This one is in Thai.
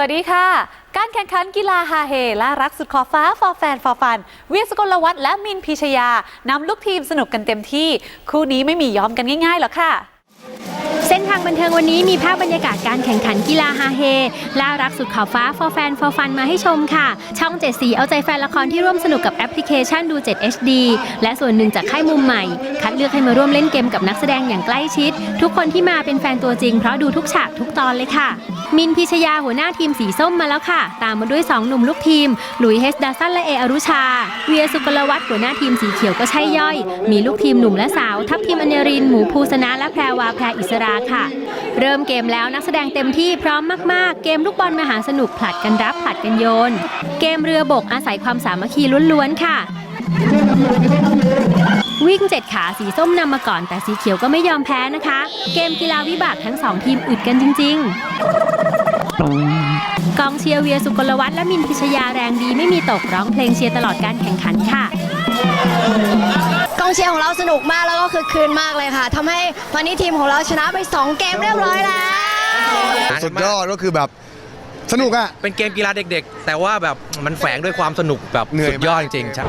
วัสดีค่ะ การแข่งขันกีฬาฮาเฮล่ารักสุดขอบฟ้าฟอร์แฟนฟอร์ฟันเวียสกลวัฒน์และมินพิชยานำลูกทีมสนุกกันเต็มที่ คู่นี้ไม่มียอมกันง่ายๆหรอกค่ะ เส้นทางบันเทิงวันนี้มีภาพบรรยากาศการแข่งขันกีฬาฮาเฮล่ารักสุดขอบฟ้า for fan for fun มาให้ชมค่ะ ช่อง 7 สีเอาใจแฟนละครที่ร่วมสนุกกับแอปพลิเคชันดู 7 HD และส่วนหนึ่งจากค่ายมุมใหม่ คัดเลือกให้มาร่วมเล่นเกมกับนักแสดงอย่างใกล้ชิด ทุกคนที่มาเป็นแฟนตัวจริงเพราะดูทุกฉากทุกตอนเลยค่ะ มินพิชยาหัวหน้าทีมสีส้มมาแล้วค่ะ ตามมาด้วย 2 หนุ่มลูกทีม หลุยเฮสดาซันและเออรุชา เวียสุกลวัฒน์หัวหน้าทีมสีเขียวก็ใช่ย่อย มีลูกทีมหนุ่มและสาว ทัพทีมอเนรินหมูภูสนะและแพรวาแพรอิสราค่ะ เริ่มเกมแล้วนักแสดงเต็มที่พร้อมมาก ๆ เกมลูกบอลมหาสนุกผลัดกันรับผลัดกันโยน เกมเรือบกอาศัยความสามัคคีล้วนๆค่ะ วิ่งเจ็ดขาสีส้มนำมาก่อนแต่สีเขียวก็ไม่ยอมแพ้นะคะ เกมกีฬาวิบากทั้งสองทีมอึดกันจริง ๆ กองเชียร์เวียสุกลวัฒน์และมินพิชยาแรงดีไม่มีตกร้องเพลงเชียร์ตลอดการแข่งขันค่ะ องเชียร์ของเราสนุกมากแล้วก็คือคืนมากเลยค่ะทำให้วันนี้ทีมของเราชนะไป 2 เกมเรียบร้อยแล้วสุดยอดก็คือแบบสนุกอะเป็นเกมกีฬาเด็กๆ แต่ว่าแบบมันแฝงด้วยความสนุกแบบเหนื่อยสุดยอดมากจริงๆใช่